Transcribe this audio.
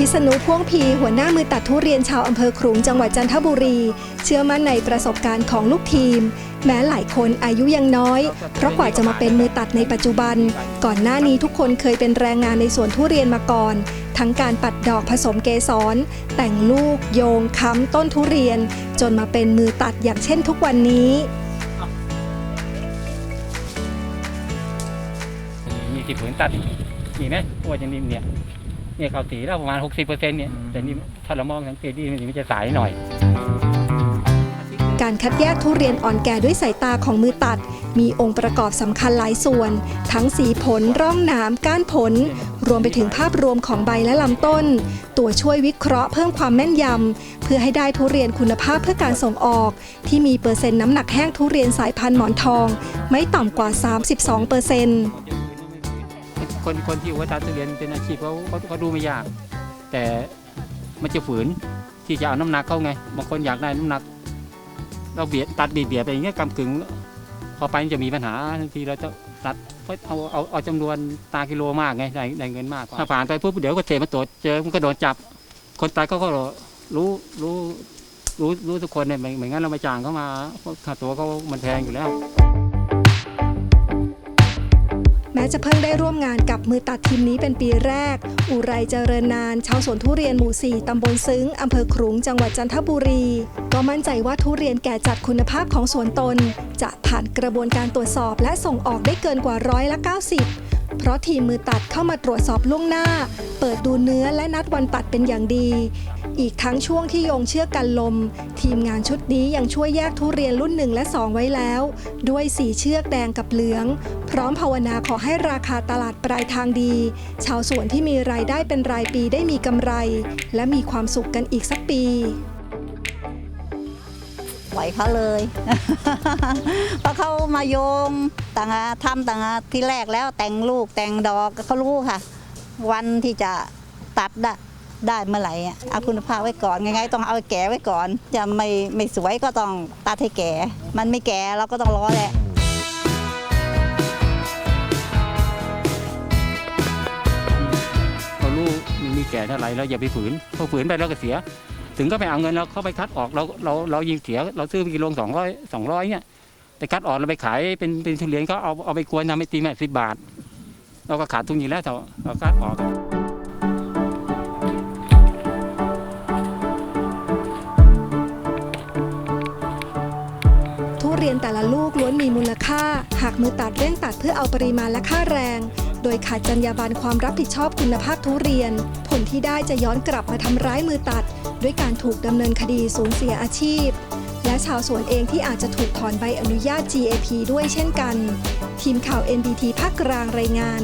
พิษณุพ่วงพีหัวหน้ามือตัดทุเรียนชาวอำเภอขลุงจังหวัดจันทบุรี เชื่อมั่นในประสบการณ์ของลูกทีม แม้หลายคนอายุยังน้อย เพราะกว่าจะมาเป็นมือตัดในปัจจุบัน ก่อนหน้านี้ทุกคนเคยเป็นแรงงานในสวนทุเรียนมาก่อน ทั้งการปัดดอกผสมเกสร แต่งลูก โยงค้ำต้นทุเรียน จนมาเป็นมือตัดอย่างเช่นทุกวันนี้มีกี่ผืนตัดมีไหมเพราะว่าจะนี่มเนี่ย เนี่ยเขาสีแล้วประมาณ 60%เนี่ยแต่นี่ถ้าเรามองสังเกตดีมันจะสายหน่อย การคัดแยกทุเรียนอ่อนแก่ด้วยสายตาของมือตัด มีองค์ประกอบสำคัญหลายส่วน ทั้งสีผลร่องหนามก้านผล รวมไปถึงภาพรวมของใบและลำต้น ตัวช่วยวิเคราะห์เพิ่มความแม่นยำเพื่อให้ได้ทุเรียนคุณภาพเพื่อการส่งออก ที่มีเปอร์เซ็นต์น้ำหนักแห้งทุเรียนสายพันธุ์หมอนทอง ไม่ต่ำกว่า 32เปอร์เซ็นต์ คนคนที่ว่าตัดทุเรียนเป็นอาชีพเขาเขาเขาดูไม่ยาก แต่มันจะฝืนที่จะเอาน้ำหนักเข้าไงบางคนอยากได้น้ำหนัก เราเบียดตัดเบียดเบียดไปอย่างเงี้ยกำกึ่งพอไปมันจะมีปัญหาทันทีเราจะตัดเพราะเอาเอาเอาจำนวนตากิโลมากไงได้ได้เงินมากกว่าถ้าผ่านไปปุ๊บเดี๋ยวก็เทมาตรวจเจอมันก็โดนจับ คนตายก็ก็รู้รู้รู้รู้ทุกคนเนี่ยไม่ไม่งั้นเราไม่จ้างเขามาเพราะค่าตัวเขามันแพงอยู่แล้ว แม้จะเพิ่งได้ร่วมงานกับมือตัดทีมนี้เป็นปีแรก อุไรเจริญนาน ชาวสวนทุเรียนหมู่ 4 ตำบลซึ้ง อำเภอขลุง จังหวัดจันทบุรี ก็มั่นใจว่าทุเรียนแก่จัดคุณภาพของสวนตน จะผ่านกระบวนการตรวจสอบและส่งออกได้เกินกว่าร้อยละ 90 เพราะทีมมือตัดเข้ามาตรวจสอบล่วงหน้า เปิดดูเนื้อและนัดวันตัดเป็นอย่างดี อีกทั้งช่วงที่โยงเชือกกันลม ทีมงานชุดนี้ยังช่วยแยกทุเรียนรุ่น1และ 2 ไว้แล้ว ด้วยสีเชือกแดงกับเหลือง พร้อมภาวนาขอให้ราคาตลาดปลายทางดี ชาวสวนที่มีรายได้เป็นรายปีได้มีกำไร และมีความสุขกันอีกสักปี ปล่อยเขาเลยเพราะเขามาโยงต่างาทำต่างาที่แรกแล้วแต่งลูกแต่งดอกเขารู้ค่ะ วันที่จะตัดได้ได้เมื่อไหร่เอาคุณภาพไว้ก่อนไงๆต้องเอาแก่ไว้ก่อน จะไม่ไม่สวยก็ต้องตัดให้แก่ มันไม่แก่เราก็ต้องรอแหละเรารู้มันมีแก่เท่าไหร่เราอย่าไปฝืนพอฝืนไปเราก็เสีย ถึงก็ไปเอาเงินเราเข้าไปคัดออกเราเราเรายิงเสียเราซื้อไปกิโลสองร้อยสองร้อยเนี่ยแต่คัดออกเราไปขายเป็นเป็นทุเรียนเขาเอาเอาไปกวนทำให้ตีแม่สิบบาท เราก็ขาดทุนอยู่แล้วเราคัดออกทุเรียนแต่ละลูกล้วนมีมูลค่า หากมือตัดเร่งตัดเพื่อเอาปริมาณและค่าแรง โดยขาดจรรยาบรรณความรับผิดชอบคุณภาพทุเรียน ผลที่ได้จะย้อนกลับมาทำร้ายมือตัด ด้วยการถูกดำเนินคดีสูญเสียอาชีพ และชาวสวนเองที่อาจจะถูกถอนใบอนุญาต GAP ด้วยเช่นกัน ทีมข่าว NBT ภาคกลางรายงาน